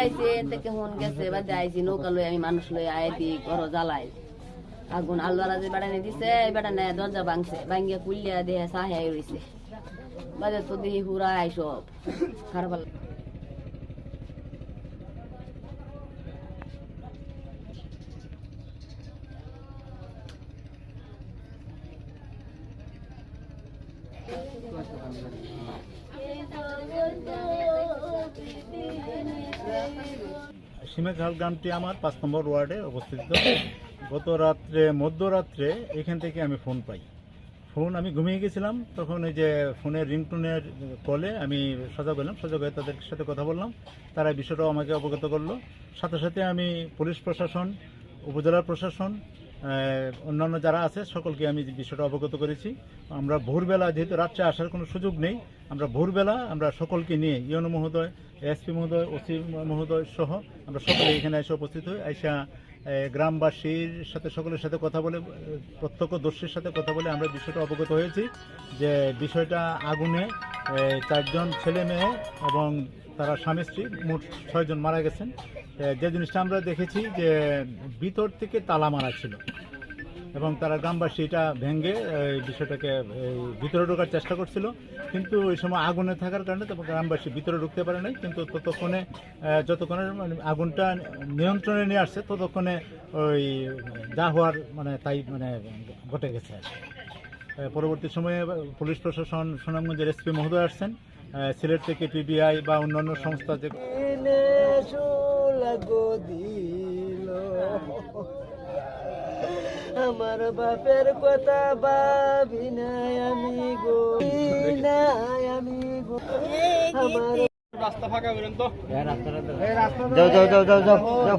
আইছে থেকে হন গেছে? বা যাইছি, নৌকা লই আমি মানুষ লই আয় দি, ঘর জ্বালাই। আগুন আলুয়ারা যে বেড়ানে দিছে বেড়া নেয় দরজা ভাঙছে ভাঙ্গিয়া কুলিয়া দেহে সাহে রইছে। বাজার তো দিহি হুরা আই সব। খারাপ সিমেখাল গ্রামটি আমার পাঁচ নম্বর ওয়ার্ডে অবস্থিত। গত রাত্রে, মধ্যরাত্রে এখান থেকে আমি ফোন পাই। ফোন, আমি ঘুমিয়ে গেছিলাম, তখন ওই যে ফোনের রিংটোনের কলে আমি সজাগ হলাম, সজাগ হয়ে তাদের সাথে কথা বললাম। তারা বিষয়টাও আমাকে অবগত করল। সাথে সাথে আমি পুলিশ প্রশাসন, উপজেলা প্রশাসন অন্যান্য যারা আছে, সকলকে আমি বিষয়টা অবগত করেছি। আমরা ভোরবেলা, যেহেতু রাত্রে আসার কোনো সুযোগ নেই, আমরা ভোরবেলা আমরা সকলকে নিয়ে ইয়নো মহোদয় এসপি মহোদয়, ওসি মহোদয় সহ আমরা সকলে এখানে এসে উপস্থিত হই। আইসা গ্রামবাসীর সাথে, সকলের সাথে কথা বলে, প্রত্যক্ষদর্শীর সাথে কথা বলে আমরা বিষয়টা অবগত হয়েছি যে বিষয়টা আগুনে চারজন ছেলে মেয়ে এবং তারা স্বামী স্ত্রী, মোট ছয়জন মারা গেছেন। যে জিনিসটা আমরা দেখেছি যে ভিতর থেকে তালা মারা ছিল এবং তারা গ্রামবাসী এটা ভেঙে বিষয়টাকে ভিতরে ঢোকার চেষ্টা করছিল। কিন্তু ওই সময় আগুনে থাকার কারণে তখন গ্রামবাসী ভিতরে ঢুকতে পারে নাই। কিন্তু ততক্ষণে যতক্ষণে মানে আগুনটা নিয়ন্ত্রণে নিয়ে আসছে, ততক্ষণে ওই যা হওয়ার মানে তাই মানে ঘটে গেছে। পরবর্তী সময়ে পুলিশ প্রশাসন সুনামগঞ্জের এসপি মহোদয় আসছেন। সিলেট থেকে পিবিআই বা অন্যান্য সংস্থা যে এনে লাগো দিল। আমার বাপের কথা ভাবি নাই আমি গো নাই আমি গো। আমার যাও যাও যাও যাও যাও যাও।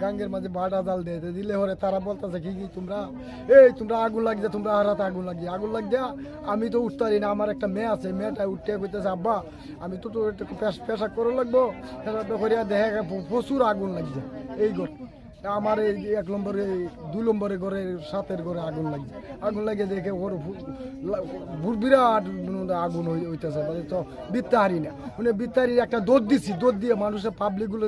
গাঙ্গের মাঝে বাটা জাল দিয়ে দিলে হরে তারা বলতেছে, কি কি তোমরা? এই, তোমরা আগুন লাগিয়ে তোমরা হারাতে আগুন লাগিয়ে আগুন লাগিয়ে আমি তো উঠতে পারি না, আমার একটা মেয়ে আছে, মেয়েটা উঠতে কইতেছে, আব্বা, আমি তো তো একটু পেশ- করে লাগবো। পেশাব করিয়া দেখে প্রচুর আগুন লাগছে। এই ঘর আমার এই এক নম্বরে, দুই নম্বরে ঘরে, সাতের ঘরে আগুন লাগছে আগুন লাগিয়ে দেখে ওর বিরাট আগুন হই- হইতেছে মানে তো বিত্তে হারি না। মানে বিত্তে হারি একটা দৌড় দিছি দৌড় দিয়ে মানুষের পাবলিকগুলো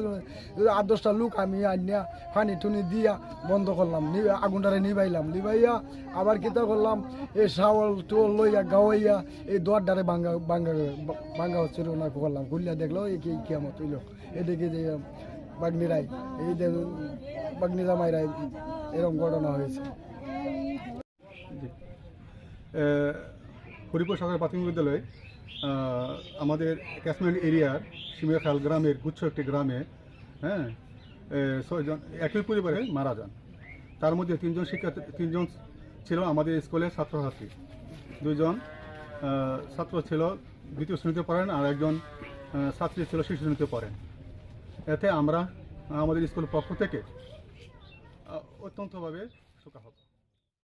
আট দশটা লোক আমি আনিয়া পানি টুনি দিয়া বন্ধ করলাম আগুনটারে নিবাইলাম। নিবাইয়া আবার কিতা করলাম এই শাওল টোল লইয়া গাওয়াইয়া এই দোয়ারটারে ভাঙ্গা ভাঙ্গা ভাঙ্গা হচ্ছে না করলাম। খুললিয়া দেখল এই কি কিয়ামত হইল। এদিকে যে বাগনিরাই এই এরকম ঘটনা হয়েছে। হরিপুর সরকারি প্রাথমিক বিদ্যালয়ে আমাদের ক্যাশমেন্ট এরিয়ার সিমিয়াখাল গ্রামের গুচ্ছ একটি গ্রামে হ্যাঁ ছয়জন, একই পরিবারে মারা যান। তার মধ্যে তিনজন শিক্ষার্থী, তিনজন ছিল আমাদের স্কুলের ছাত্রছাত্রী। দুইজন ছাত্র ছিল দ্বিতীয় শ্রেণীতে পড়েন আর একজন ছাত্রী ছিল শিশু শ্রেণীতে পড়েন। এতে আমরা, আমাদের স্কুলের পক্ষ থেকে অত্যন্তভাবে শোকাহত।